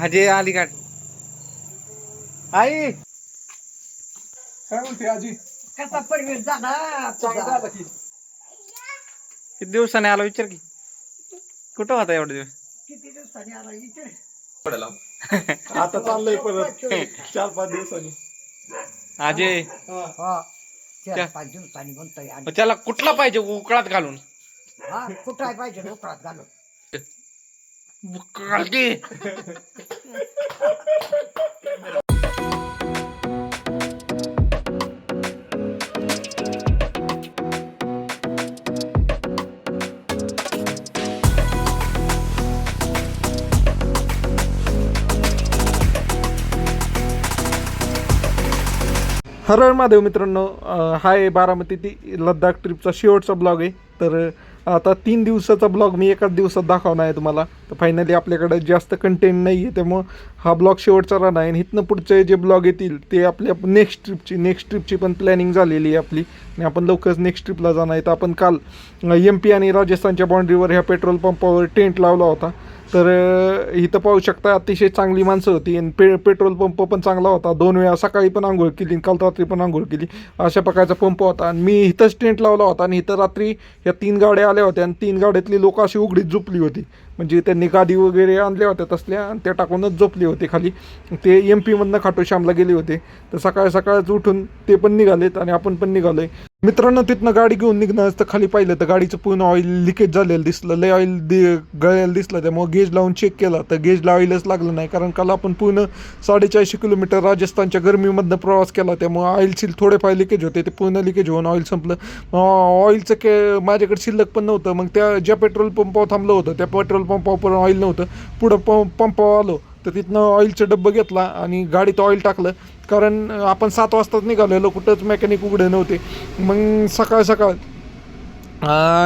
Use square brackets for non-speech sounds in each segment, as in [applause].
अजय अलीघाट आई! काय म्हणते आजी? कसा परिवेश झाला चांगला. तुझा? झाला की. किती दिवसाने आला विचार की? कुठं होता एवढे दिवस? किती दिवसांनी आला इथे [laughs] आता चाललंय परत. चार पाच दिवसांनी. अजय हा. हा. चार पाच दिवसांनी म्हणतोय आणि मग त्याला कुठला पाहिजे उकळात घालून? हा कुठं आहे पाहिजे डोकरात घालून? उकळात हर महादेव मित्रांनो हाय हा आहे बारामती ती लद्दाख ट्रिपचा शेवटचा ब्लॉग आहे. तर आता तीन दिवसाचा ब्लॉग मी एकाच दिवसात दाखवणार आहे तुम्हाला. तर फायनली आपल्याकडे जास्त कंटेंट नाही आहे त्यामुळं हा ब्लॉग शेवटचा राहणार आहे. आणि इथनं पुढचे जे ब्लॉग येतील ते आपल्या नेक्स्ट ट्रिपची नेक्स्ट ट्रिपची पण प्लॅनिंग झालेली आहे आपली. आणि आपण लवकरच नेक्स्ट ट्रिपला जाणार आहे. तर आपण काल एम पी आणि राजस्थानच्या बाँड्रीवर ह्या पेट्रोल पंपावर टेंट लावला होता. तर इथं पाहू शकता अतिशय चांगली माणसं होती. आणि पे पेट्रोल पंप पण चांगला होता. दोन वेळा सकाळी पण आंघोळ केली आणि काल रात्री पण आंघोळ केली. अशा प्रकारचा पंप होता. आणि मी इथंच टेंट लावला होता आणि इथं रात्री या तीन गाड्या आल्या होत्या आणि तीन गाड्यातली लोक अशी उघडीत झोपली होती. म्हणजे त्यांनी गादी वगैरे आणल्या होत्या तसल्या आणि त्या टाकूनच झोपली होती खाली. ते एम पीमधनं खाटू श्यामला गेले होते. तर सकाळ सकाळच उठून ते पण निघालेत आणि आपण पण निघालोय. मित्रांनो तिथनं गाडी घेऊन निघणं असतं खाली पाहिलं तर गाडीचं पूर्ण ऑइल लिकेज झालेलं दिसलं. लय ऑइल दि गळलेलं दिसलं. त्यामुळे गेज लावून चेक केला. तर गेज लावायलाच लागलं नाही. कारण काल आपण पूर्ण साडेचारशे किलोमीटर राजस्थानच्या गरमीमधनं प्रवास केला. त्यामुळे ऑइल सील थोडेफार लिकेज होते. ते पूर्ण लिकेज होऊन ऑइल संपलं. ऑइलचं के माझ्याकडे शिल्लक पण नव्हतं. मग त्या ज्या पेट्रोल पंपावर थांबलं होतं त्या पेट्रोल पंपावर पण ऑइल नव्हतं. पुढं पंप पंपावर आलो. तर तिथनं ऑइलचं डब्बं घेतला आणि गाडीत ऑइल टाकलं. कारण आपण सात वाजताच निघालेलो कुठंच मेकॅनिक उघडे नव्हते. मग सकाळ सकाळ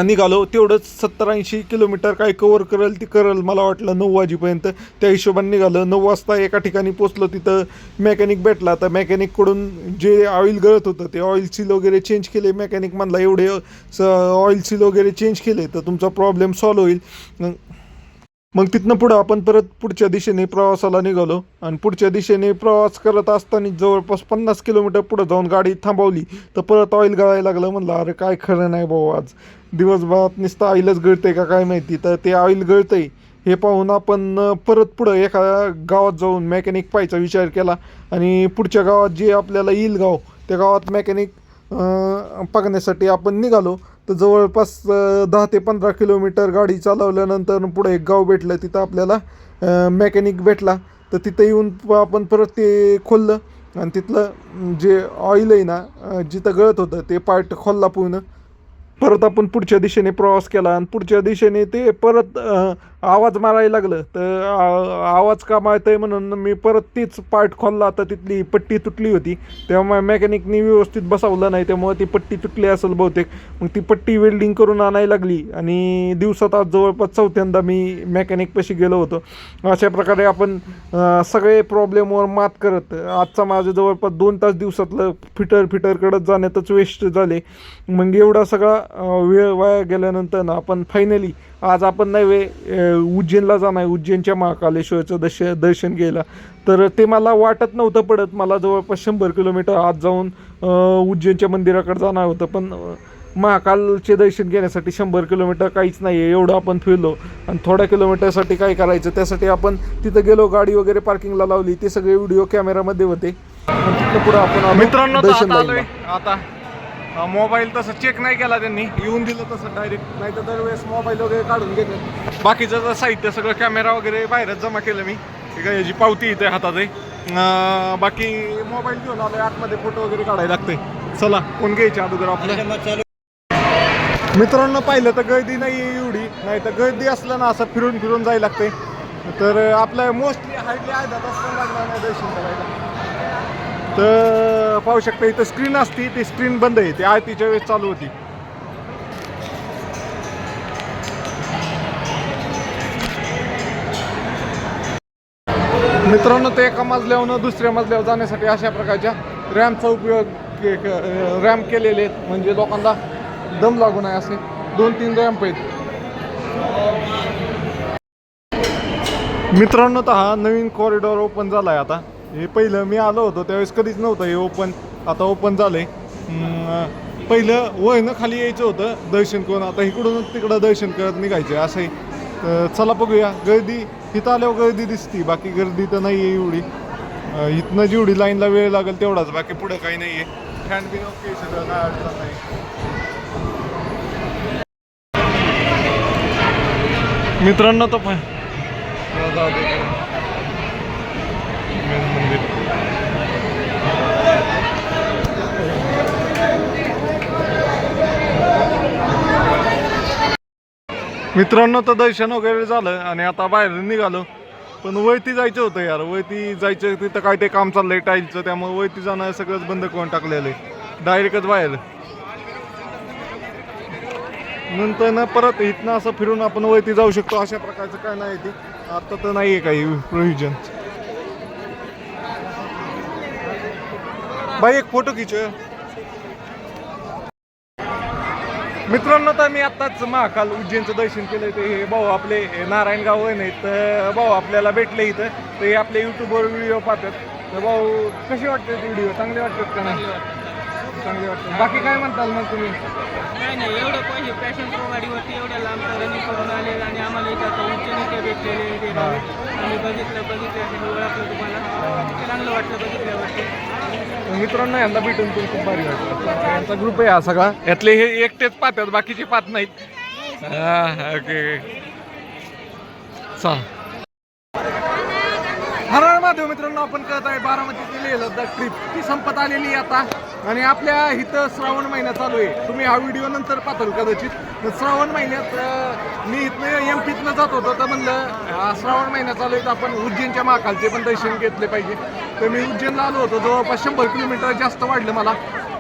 निघालो. तेवढंच सत्तर ऐंशी किलोमीटर काय कवर करेल ती करेल मला वाटलं नऊ वाजेपर्यंत. त्या हिशोबाने निघालं. नऊ वाजता एका ठिकाणी पोचलो तिथं मेकॅनिक भेटला. तर मेकॅनिककडून जे ऑइल गळत होतं ते ऑइल सील वगैरे चेंज केले. मेकॅनिक म्हणला एवढे ऑइल सील वगैरे चेंज केले तर तुमचा प्रॉब्लेम सॉल्व होईल. मग तिथनं पुढं आपण परत पुढच्या दिशेने प्रवासाला निघालो. आणि पुढच्या दिशेने प्रवास करत असताना जवळपास पन्नास किलोमीटर पुढं जाऊन गाडी थांबवली. तर परत ऑइल गळायला लागलं. म्हणलं अरे काय खरं नाही भाऊ आज. दिवसभरात नुसतं ऑइलच गळतंय का काय माहिती? तर ते ऑइल गळतंय. हे पाहून आपण परत पुढं एका गावात जाऊन मेकॅनिक पाहायचा विचार केला. आणि पुढच्या गावात जे आपल्याला येईल गाव त्या गावात मेकॅनिक बघण्यासाठी आपण निघालो. तर जवळपास दहा ते पंधरा किलोमीटर गाडी चालवल्यानंतर पुढे एक गाव भेटलं तिथं आपल्याला मेकॅनिक भेटला. तर तिथं येऊन प- आपण परत ते खोललं आणि तिथलं जे ऑइल आहे ना जिथं गळत होतं ते पार्ट खोलला पूर्ण. परत आपण पुढच्या दिशेने प्रवास केला आणि पुढच्या दिशेने ते परत आवाज मारायला लागलं. तर आवाज का आहे म्हणून मी परत तीच पार्ट खोलला. तर तिथली पट्टी तुटली होती. तेव्हा मेकॅनिकनी व्यवस्थित बसवलं नाही. त्यामुळे ती पट्टी तुटली असेल बहुतेक. मग ती पट्टी वेल्डिंग करून आणायला लागली. आणि दिवसात आज जवळपास चौथ्यांदा मी मेकॅनिकपाशी गेलो होतो. अशा प्रकारे आपण सगळे प्रॉब्लेमवर मात करत आजचा माझं जवळपास दोन तास दिवसातलं फिटर फिटरकडं जाण्यातच वेस्ट झाले. मग एवढा सगळा वेळ वाया गेल्यानंतर ना आपण फायनली आज आपण नव्हे उज्जैनला जाणार. उज्जैनच्या महाकालेश्वरचं दर्श दर्शन घ्यायला. तर ते मला वाटत नव्हतं पडत. मला जवळपास शंभर किलोमीटर आत जाऊन उज्जैनच्या मंदिराकडे जाणार होतं. पण महाकालचे दर्शन घेण्यासाठी शंभर किलोमीटर काहीच नाही आहे एवढं आपण फिरलो. आणि थोड्या किलोमीटरसाठी काय करायचं? त्यासाठी आपण तिथं गेलो गाडी वगैरे पार्किंगला लावली. ते सगळे व्हिडिओ कॅमेरामध्ये होते. तिथं पुढं आपण मित्रांनो तर दर्शन. आता मोबाईल तसं चेक नाही केला त्यांनी. येऊन दिलं तसं डायरेक्ट नाही तर दरवेळेस मोबाईल वगैरे काढून घेतात. बाकीचं जर साहित्य सगळं कॅमेरा वगैरे बाहेरच जमा केलं मी. आहे याची पावती इथे हातात आहे. बाकी मोबाईल घेऊन आलोय आतमध्ये फोटो वगैरे काढायला लागते चला कोण घ्यायचे अगोदर आपलं मित्रांनो पाहिलं तर गर्दी नाही आहे एवढी. नाही तर गर्दी असलं ना असं फिरून फिरून जायला लागते तर आपलं मोस्टली हार्डली अर्धा तास पण लागणार नाही दर्शन करायला. तर पाहू शकता इथं स्क्रीन असती ती स्क्रीन बंद आहे. ती आरतीच्या वेळेस चालू होती. मित्रांनो ते एका मजल्यावर दुसऱ्या मजल्यावर जाण्यासाठी अशा प्रकारच्या रॅम्पचा उपयोग रॅम्प केलेले आहेत. म्हणजे लोकांना दम लागू नये असे दोन तीन रॅम्प आहेत. मित्रांनो तर हा नवीन कॉरिडॉर ओपन झाला आहे आता. हे पहिलं मी आलो होतो त्यावेळेस कधीच नव्हतं हे ओपन आता ओपन झालं आहे पहिलं वयनं खाली यायचं होतं दर्शन करून आता इकडूनच तिकडं दर्शन करत निघायचे असं आहे. तर चला बघूया गर्दी इथं आल्यावर गर्दी दिसती बाकी गर्दी तर नाही आहे एवढी इथनं जेवढी लाईनला वेळ लागेल तेवढाच बाकी पुढं काही नाही आहे फॅन बिन ओके सगळं काय अडचण नाही. मित्रांनो तो पण. हो, जाऊ दे. मित्रांनो तर दर्शन वगैरे झालं आणि आता बाहेर निघालो. पण वैती जायचं होतं यार. वैती जायचं तिथं काय ते काम चाललंय टाईलचं त्यामुळे वैती जाणं सगळंच बंद करून टाकलेलं आहे. डायरेक्टच बाहेर. नंतर ना परत इथनं असं फिरून आपण वरती जाऊ शकतो अशा प्रकारचं काय नाही ते. आता तर नाही आहे काही प्रोव्हिजन बाई एक फोटो खिच मित्रांनो तर मी आत्ताच महाकाल उज्जैनचं दर्शन केलं ते हे भाऊ आपले हे नारायणगाव आहे नाही तर भाऊ आपल्याला भेटले इथं. हे आपले युट्यूबवर व्हिडिओ पाहतात. तर भाऊ कसे वाटतात व्हिडिओ चांगले वाटतात का नाही? चांगले वाटतात बाकी काय म्हणताल मग तुम्ही? नाही नाही एवढं पहिले पॅशन प्रो गाडीवरती एवढ्या लांब रनिंग करून आले आणि आम्हाला इथं आता उच्चनीचे भेटलेले ते गावी आम्ही बघितलं बघितलं ओळखलं तुम्हाला. चांगलं वाटलं बघितल्यावरती. मित्रांनो यांना भेटून पण खूप भारी वाटलं. यांचा ग्रुप आहे हा सगळा. यातले हे एकटेच पाहतात बाकीचे पाहत नाहीत. हा, ओके. चल. हर हर महादेव मित्रांनो आपण कळत आहे बारामतीची लेह लद्दाख ट्रिप ती संपत आलेली आता. आणि आपल्या इथं श्रावण महिना चालू आहे. तुम्ही हा व्हिडिओ नंतर पाहताल कदाचित. तर श्रावण महिन्यात मी इथनं एम पीतनं जात होतो तर म्हणलं श्रावण महिना चालू आहे तर आपण उज्जैनच्या महाकालचे पण दर्शन घेतले पाहिजे. तर मी उज्जैनला आलो होतो जवळपास शंभर किलोमीटर जास्त वाढलं मला.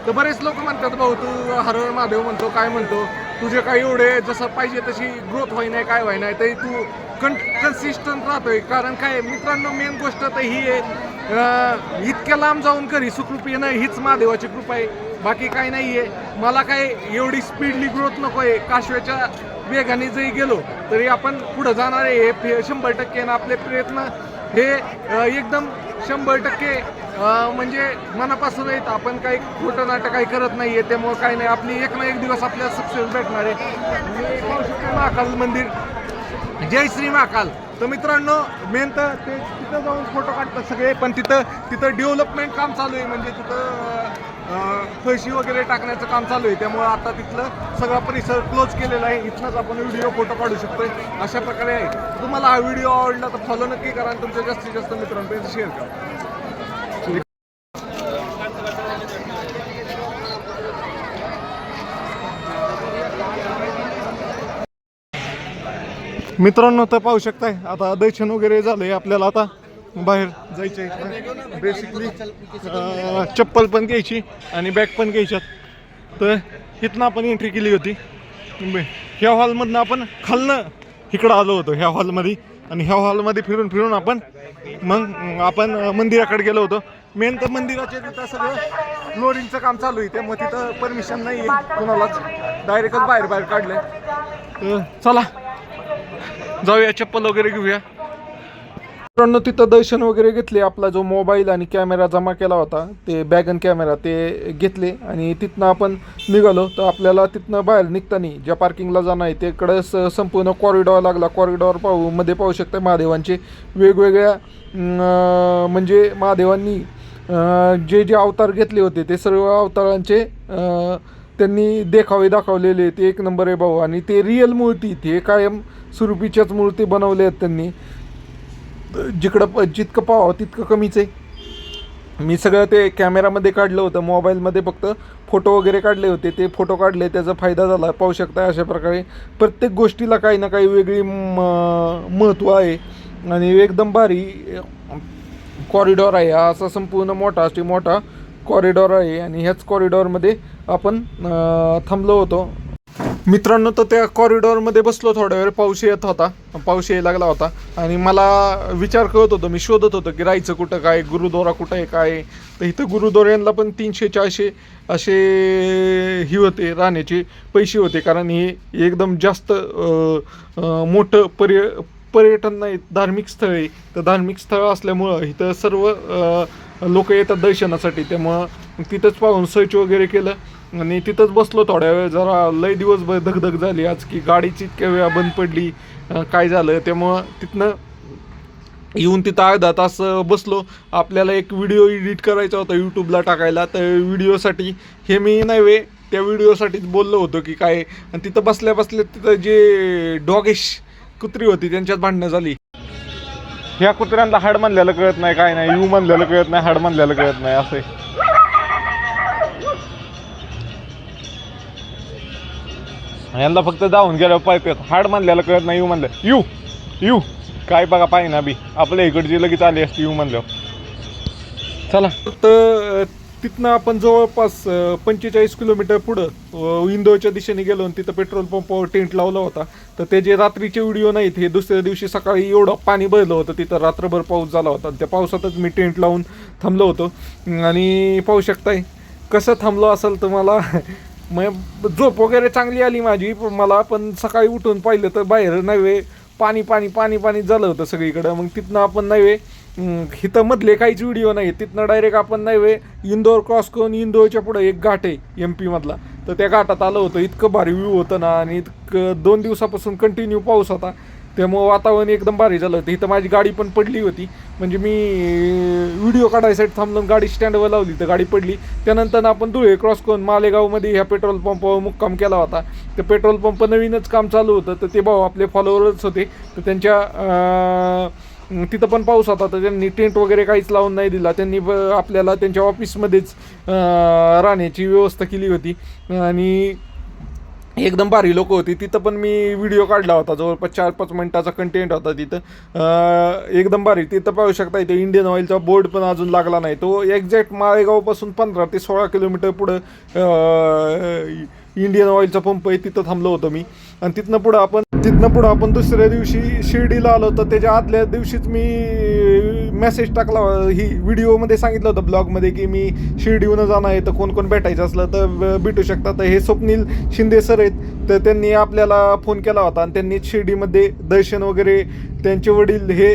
तर बरेच लोक म्हणतात भाऊ तू हरहर महादेव म्हणतो काय म्हणतो? तुझे काही एवढे जसं पाहिजे तशी ग्रोथ होई नाही काय व्हाय नाही तरी तू कन कन्सिस्टंट राहतोय. कारण काय मित्रांनो मेन गोष्ट तर ही आहे इतक्या लांब जाऊन करी सुखरूप येणं हीच महादेवाची कृपा आहे. बाकी काही नाही आहे मला काय एवढी स्पीडली ग्रोथ नको आहे. काशव्याच्या वेगाने जरी गेलो तरी आपण पुढं जाणार आहे. हे शंभर टक्के आणि आपले प्रयत्न. हे एकदम शंभर टक्के म्हणजे मनापासून येत आपण काही खोटं नाटक काही करत नाही आहे त्यामुळं काही नाही. आपली एक ना एक दिवस आपल्याला सक्सेस भेटणार आहे. महाकाल मंदिर जय श्री महाकाल. तर मित्रांनो मेन तर ते तिथं जाऊन फोटो काढतात सगळे पण तिथं तिथं डेव्हलपमेंट काम चालू आहे. म्हणजे तिथं अं, फळशी वगैरे टाकण्याचं काम चालू आहे. त्यामुळे आता तिथलं सगळा परिसर क्लोज केलेला आहे. इथनंच आपण व्हिडिओ फोटो काढू शकतोय. अशा प्रकारे आहे. तुम्हाला हा व्हिडिओ आवडला तर फॉलो नक्की करा आणि तुमच्या जास्तीत जास्त मित्रांपर्यंत शेअर करा. मित्रांनो तर पाहू शकताय. आता दर्शन वगैरे झालंय आपल्याला आता. बाहेर जायचंय बेसिकली चप्पल पण घ्यायची आणि बॅग पण घ्यायच्यात. तर इथनं आपण एंट्री केली होती. ह्या हॉलमधनं आपण खालनं इकडं आलो होतो ह्या हॉलमध्ये आणि ह्या हॉलमध्ये फिरून फिरून आपण मग आपण मंदिराकडे गेलो होतो. मेन तर मंदिराच्या तिथं सगळं फ्लोरिंगचं काम चालू आहे. त्यामुळे तिथं परमिशन नाही आहे कुणालाच. डायरेक्टच बाहेर बाहेर काढलं तर चला जाऊया चप्पल वगैरे घेऊया. मित्रांनो तिथं दर्शन वगैरे घेतले. आपला जो मोबाईल आणि कॅमेरा जमा केला होता ते बॅग कॅमेरा ते घेतले आणि तिथनं आपण निघालो. तर आपल्याला तिथनं बाहेर निघताना ज्या पार्किंगला जाणं आहे तिकडं स संपूर्ण कॉरिडॉर लागला. कॉरिडॉर पाहू मध्ये पाहू शकता महादेवांचे वेगवेगळ्या म्हणजे महादेवांनी जे जे अवतार घेतले होते ते सर्व अवतारांचे त्यांनी देखावे दाखवलेले ते एक नंबर आहे भाऊ. आणि ते रिअल मूर्ती ते कायम स्वरूपीच्याच मूर्ती बनवल्या आहेत त्यांनी. जिकडं प जितकं पाहावं तितकं कमीच आहे. मी सगळं ते कॅमेरामध्ये काढलं होतं. मोबाईलमध्ये फक्त फोटो वगैरे काढले होते. ते फोटो काढले त्याचा फायदा झाला. पाहू शकता अशा प्रकारे प्रत्येक गोष्टीला काही ना काही वेगळी म- महत्त्व आहे. आणि एकदम भारी कॉरिडॉर आहे. हा असा संपूर्ण मोठा अशी मोठा कॉरिडॉर आहे आणि ह्याच कॉरिडॉरमध्ये आपण थांबलो होतो. मित्रांनो तर त्या कॉरिडॉरमध्ये बसलो थोड्या वेळ पाऊस येत होता. पाऊस यायला लागला होता. आणि मला विचार करत होतो मी शोधत होतो की राहायचं कुठं काय गुरुद्वारा कुठं आहे काय तर इथं गुरुद्वाऱ्यांना पण तीनशे चारशे असे ही होते राहण्याचे पैसे होते. कारण हे एकदम जास्त मोठं पर्य पर्यटन नाही धार्मिक स्थळ. आहे तर धार्मिक स्थळ असल्यामुळं इथं सर्व लोक येतात दर्शनासाठी. त्यामुळं तिथंच पाहून सर्च वगैरे केलं आणि तिथंच बसलो थोड्या वेळ. जरा लय दिवसभर धगधग झाली. आज की गाडीची इतक्या वेळा बंद पडली. काय झालं? त्यामुळं तिथनं येऊन तिथं अर्धा तास बसलो. आपल्याला एक व्हिडिओ एडिट करायचा होता यूट्यूबला टाकायला. तर व्हिडिओसाठी हे मी नव्हे त्या व्हिडिओसाठीच बोललो होतो की काय? आणि तिथं बसल्या बसल्या तिथं जे डॉगेश कुत्री होती त्यांच्यात भांडणं झाली. ह्या कुत्र्यांना हाड म्हणलेलं कळत नाही काय नाही यू म्हणलेलं कळत नाही हाड म्हणलेलं कळत नाही असे यांना फक्त जाऊन गेल्यावर पाहतात हाड म्हणलेलं कळत नाही यू म्हणलं यू यू काय बघा पाहिजे ना बी आपल्या इकडची लगेच आली असती यू म्हणल्यावर. चला. तर तिथनं आपण जवळपास पंचेचाळीस किलोमीटर पुढं इंदोरच्या दिशेने गेलो आणि तिथं पेट्रोल पंपावर टेंट लावला होता. तर ते जे रात्रीचे व्हिडिओ नाहीत हे दुसऱ्या दिवशी सकाळी एवढं पाणी भरलं होतं तिथं रात्रभर पाऊस झाला होता. त्या पावसातच मी टेंट लावून थांबलो होतो. आणि पाहू शकताय कसं थांबलो असेल तर मला मग झोप वगैरे चांगली आली माझी. मला पण सकाळी उठून पाहिलं तर बाहेर नव्हे पाणी पाणी पाणी पाणी झालं होतं सगळीकडं. मग तिथनं आपण नव्हे हिथं मधले काहीच व्हिडिओ नाही. तिथनं डायरेक्ट आपण नाही वे इंदोर क्रॉस करून इंदोरच्या पुढं एक घाट आहे एम पीमधला तर त्या घाटात आलं होतं. इतकं भारी व्ह्यू होतं ना आणि इतकं दोन दिवसापासून कंटिन्यू पाऊस होता. त्यामुळं वातावरण एकदम भारी झालं होतं. इथं माझी गाडी पण पडली होती. म्हणजे मी व्हिडिओ काढायसाठी थांबलो गाडी स्टँडवर लावली. तर गाडी पडली. त्यानंतर आपण धुळे क्रॉस करून मालेगावमध्ये ह्या पेट्रोल पंपावर मुक्काम केला होता. ते पेट्रोल पंप नवीनच काम चालू होतं. तर ते भाऊ आपले फॉलोअरच होते. तर त्यांच्या तिथं पण पाऊस होता तर त्यांनी टेंट वगैरे काहीच लावून नाही दिला. त्यांनी ब- आपल्याला त्यांच्या ऑफिसमध्येच राहण्याची व्यवस्था केली होती. आणि एकदम भारी लोक होती. तिथं पण मी व्हिडिओ काढला होता. जवळपास चार पाच मिनिटाचा कंटेंट होता तिथं. एकदम भारी. तिथं पाहू शकता इथे इंडियन ऑइलचा बोर्ड पण अजून लागला नाही. तो एक्झॅक्ट माळेगावपासून पंधरा ते सोळा किलोमीटर पुढं इंडियन ऑइलचा पंप आहे तिथं थांबलो होतो मी. आणि तिथनं पुढं आपण तिथनं पुढं आपण दुसऱ्या दिवशी शिर्डीला आलो तर त्याच्या आदल्या दिवशीच मी मेसेज टाकला ही व्हिडिओमध्ये सांगितलं होतं ब्लॉगमध्ये की मी शिर्डीहून जाणार आहे तर कोण कोण भेटायचं असलं तर भेटू शकतात तर हे स्वप्नील शिंदे सर आहेत. तर त्यांनी आपल्याला फोन केला होता आणि त्यांनी शिर्डीमध्ये दर्शन वगैरे त्यांचे वडील हे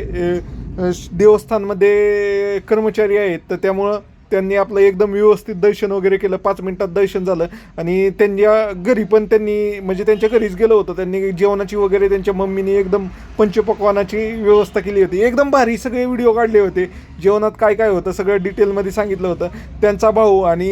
देवस्थानमध्ये कर्मचारी आहेत. तर त्यामुळं त्यांनी आपलं एकदम व्यवस्थित दर्शन वगैरे केलं पाच मिनिटात दर्शन झालं. आणि त्यांच्या घरी पण त्यांनी म्हणजे त्यांच्या घरीच गेलं होतं. त्यांनी जेवणाची वगैरे त्यांच्या मम्मीने एकदम पंचपक्वानाची व्यवस्था केली होती. एकदम भारी सगळे व्हिडिओ काढले होते. जेवणात काय काय होतं सगळं डिटेलमध्ये सांगितलं होतं. त्यांचा भाऊ आणि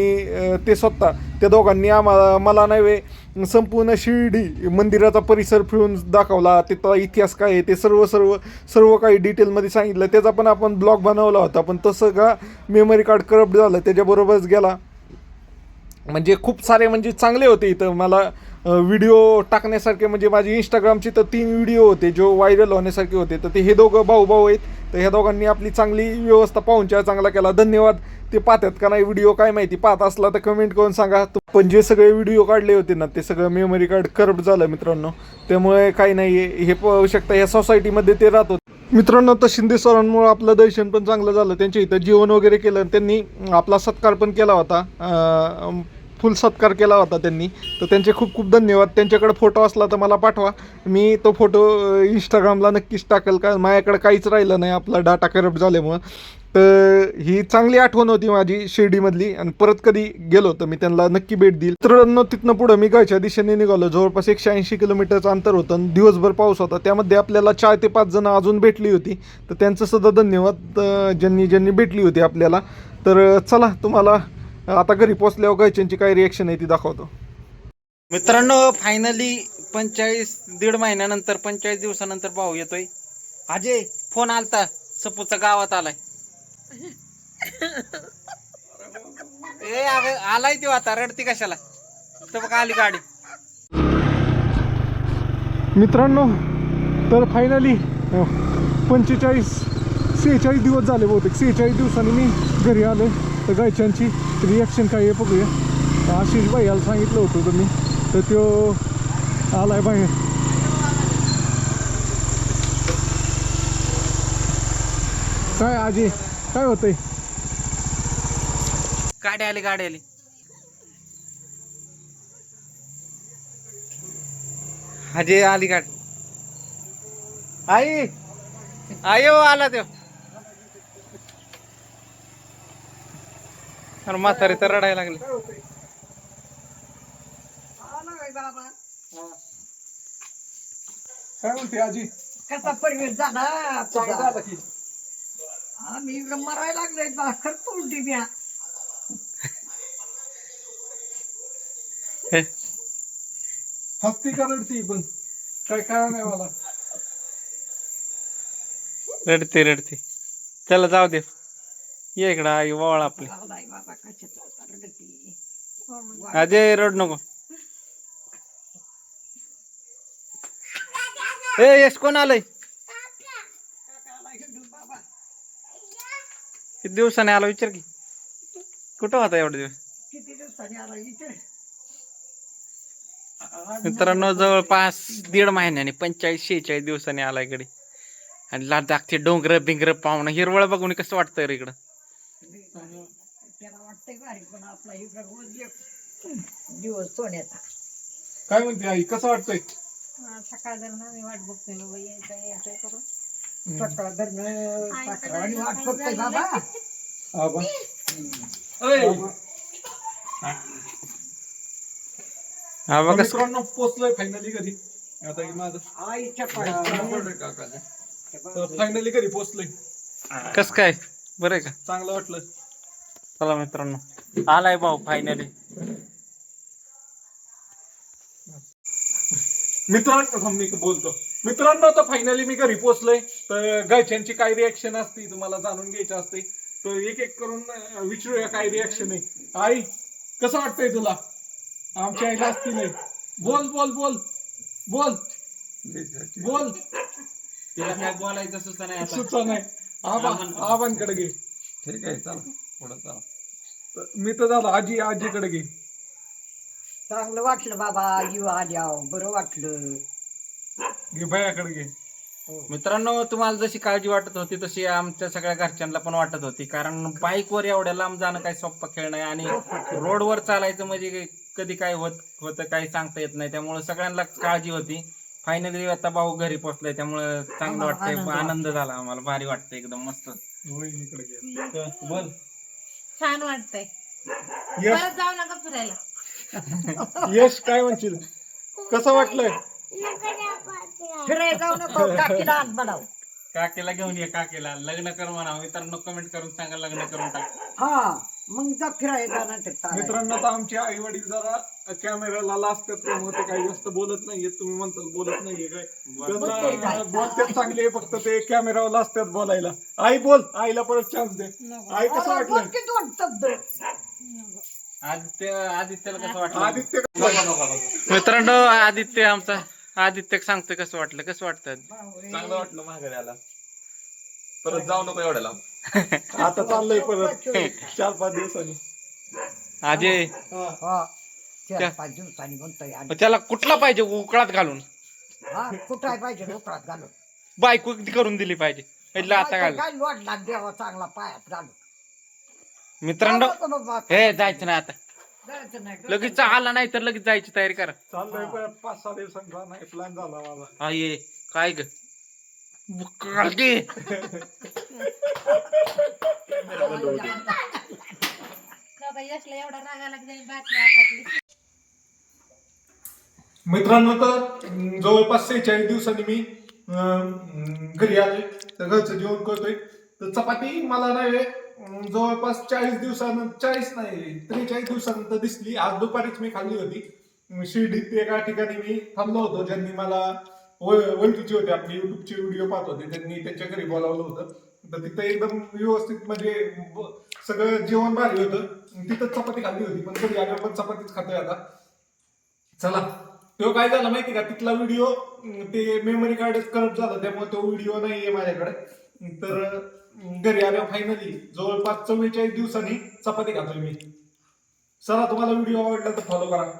ते स्वतः. त्या दोघांनी आम्हाला मला नव्हे संपूर्ण शिर्डी मंदिराचा परिसर फिरून दाखवला. तिथला इतिहास काय आहे ते सर्व सर्व सर्व काही डिटेलमध्ये सांगितलं. त्याचा पण आपण ब्लॉग बनवला होता. पण तसं का मेमरी कार्ड करप्ट झालं. त्याच्याबरोबरच गेला. म्हणजे खूप सारे म्हणजे चांगले होते इथं. मला व्हिडिओ टाकण्यासारखे म्हणजे माझी इंस्टाग्रामची तर तीन व्हिडिओ होते जो व्हायरल होण्यासारखे होते. तर ते हे दोघं भाऊ भाऊ आहेत. तर ह्या दोघांनी आपली चांगली व्यवस्था पाहुणचार चांगला केला. धन्यवाद. ते पाहतात का नाही व्हिडिओ काय माहिती पाहत असला तर कमेंट करून सांगा. पण जे सगळे व्हिडिओ काढले होते ना ते सगळं मेमरी कार्ड करप्ट झालं मित्रांनो. त्यामुळे काही नाही हे पाहू शकता या सोसायटीमध्ये ते राहत होते. मित्रांनो तर शिंदे सरांमुळे आपलं दर्शन पण चांगलं झालं. त्यांच्या इथं जेवण वगैरे केलं त्यांनी आपला सत्कार पण केला होता. फुल सत्कार केला होता त्यांनी. तर त्यांचे खूप खूप धन्यवाद. त्यांच्याकडे फोटो असला तर मला पाठवा. मी तो फोटो इंस्टाग्रामला नक्कीच टाकेल. का माझ्याकडे काहीच राहिलं नाही आपला डाटा करप्ट झाल्यामुळं. तर ही चांगली आठवण होती माझी शिर्डीमधली आणि परत कधी गेलो तर मी त्यांना नक्की भेट देईल. मित्रांनो तिथनं पुढं मी गायच्या दिशेने निघालो. जवळपास एकशे ऐंशी किलोमीटरचं अंतर होतं आणि दिवसभर पाऊस होता. त्यामध्ये आपल्याला चार ते पाच जण अजून भेटली होती. तर त्यांचं सुद्धा धन्यवाद ज्यांनी ज्यांनी भेटली होती आपल्याला. तर चला तुम्हाला आता घरी पोचल्यावर गायच्यांची काय रिॲक्शन आहे ती दाखवतो. मित्रांनो फायनली पंचेचाळीस दीड महिन्यानंतर पंचेचाळीस दिवसानंतर भाऊ येतोय. अजय फोन आलता. सपूचा गावात आलाय. ए अगं आलाय तो आता रडती कशाला? तर बघा आली गाडी. मित्रांनो तर फायनली पंचेचाळीस सेहेचाळीस दिवस झाले बहुतेक. सेहेचाळीस दिवसांनी मी घरी आलो तर गायच्यांची रिॲक्शन काय आहे बघूया. आशिष भाई याला सांगितलं होतं तुम्ही. मी तर तो आलाय बाहेर. काय आजी? काय होतंय? गाडी आली गाडी आली. अजय आली गाडी. आई आई हो आला त्यो अरे म्हातारी तर रडायला लागली. काय म्हणते आजी? कसा परिवेश झाला? चांगलं तुझा? झालं की? आम्ही इकडं मरायला लागलोय भाकर तुरटी म्या हस्ती का रडती पण काय काय नाही मला? रडते रडते. चला जाऊ दे. ये इकडं आई वळ आपली. बाबा रडती. अजय रड नको. ए यश कोण आलंय? किती दिवसाने आला विचार की? कुठं होता एवढे दिवस? किती दिवसांनी आला विचार? मित्रांनो जवळपास दीड महिन्याने पंचेचाळीस शेहेचाळीस दिवसांनी आला इकडे. आणि लडाखचे डोंगर बिंगर पाहुणं हिरवळ बघून कसं वाटतं रे इकडं. त्याला वाटतंय भारी पण आपला इकडं रोज एक दिवस सोन्याचा. काय म्हणते आई कसं वाटतंय? सकाळ दरम्यान मी वाट बघतोय बाई यायचं यायचं करून. पोचलोय फायनली कधी आता हे माझं आईच्या फायनली कधी पोचलोय. कसं काय? बरं आहे का? चांगलं वाटलं. चला मित्रांनो. आलाय भाऊ फायनली मित्रांनो मी बोलतो. मित्रांनो आता फायनली मी घरी पोचलोय तर घरच्यांची काय रिॲक्शन असते तुम्हाला जाणून घ्यायची असते तर एक एक करून विचारूया काय रिॲक्शन आहे. आई कसं वाटतंय तुला? आमच्या आईला असती नाही. बोल बोल बोल. बोल. बोल. तिला काय बोलायचं सुद्धा नाही सुचा नाही. आबा आबांकडे घे. ठीक आहे चला. पुढं चला. तर मी तर झालो आजी आजीकडे घे. चांगलं वाटलं बाबा. जीव आल्याव बरं वाटलं. घे भयाकडे घे. मित्रांनो तुम्हाला जशी काळजी वाटत होती तशी आमच्या सगळ्या घरच्यांना पण वाटत होती. कारण बाईकवर एवढ्या लांब जाणं काही सोपं खेळ नाही आणि रोडवर चालायचं म्हणजे कधी काय होत होतं काही सांगता येत नाही. त्यामुळे सगळ्यांना काळजी होती. फायनली आता भाऊ घरी पोहोचलाय त्यामुळे चांगलं वाटतंय. आनंद झाला आम्हाला. भारी वाटतंय एकदम मस्त. बोल. छान वाटतंय. परत जाऊ नका फिरायला. यश काय म्हणशील? कसं वाटलंय? फिरायला जाऊ नको काकीला आत बनाव काकेला घेऊन ये काकेला. लग्न कर म्हणा मित्रांनो कमेंट करून सांगा लग्न करून टाक. हा मग जा फिरायला जा नाही तर. मित्रांनो आता आमचे आई वडील जरा कॅमेराला लाजतात त्यामुळे ते काही जास्त बोलत नाहीये तुम्ही म्हणतात बोलत नाहीये काय? बोलते काय? चांगले फक्त ते कॅमेरावर लाजतात बोलायला. आई बोल आईला परत चान्स दे. आई कसं वाटलं? दोन शब्द. आदित्य आदित्यला कसं वाटलं? आदित्य कसं वाटलं? मित्रांनो आदित्य आमचा आदित्य सांगतो कसं वाटलं कसं वाटत? चांगलं वाटलं महागारी परत जाऊ नको एवढ्याला. [laughs] आता चाललंय परत. चार पाच दिवसांनी. अजय त्याला कुठला पाहिजे? उकळात घालून. हा कुठाय पाहिजे उकळात घालून. बायको करून दिली पाहिजे? इथलं आता काय घाल काय चांगला पायात घालून. मित्रांनो हे जायचं ना आता. जायचं नाही. लगेच आला नाही तर लगेच जायची तयारी करा. चाललंय पाच सहा दिवसांचा नाही प्लॅन झाला माझा. काय ग? बाबा एवढा आला मित्रांनो तर अं, जवळपास सेहेचाळीस दिवसांनी मी अं, घरी आलोय. तर घरचं जेवण करतोय. तर चपाती मला नाही जवळपास चाळीस दिवसानंतर चाळीस नाही त्रेचाळीस दिवसानंतर दिसली. आज दुपारीच मी खाल्ली होती. शिर्डीत एका ठिकाणी मी थांबलो होतो. ज्यांनी मला ओळखीची होती आपली युट्यूबचे व्हिडिओ पाहत होते. त्यांनी त्यांच्या घरी बोलावलं होतं. तर तिथं एकदम व्यवस्थित म्हणजे सगळं जेवण भारी होतं. तिथं चपाती खाल्ली होती. पण कधी आल्यावर पण चपातीच खातोय आता. चला. तो काय झाला माहिती का? तिथला व्हिडिओ ते मेमरी कार्डच करप्ट झालं. त्यामुळे तो व्हिडिओ नाहीये माझ्याकडे. तर घरी आल्यावर फायनली जवळपास चव्वेचाळीस दिवसांनी चपाती खातोय मी. चला तुम्हाला व्हिडिओ आवडला तर फॉलो करा.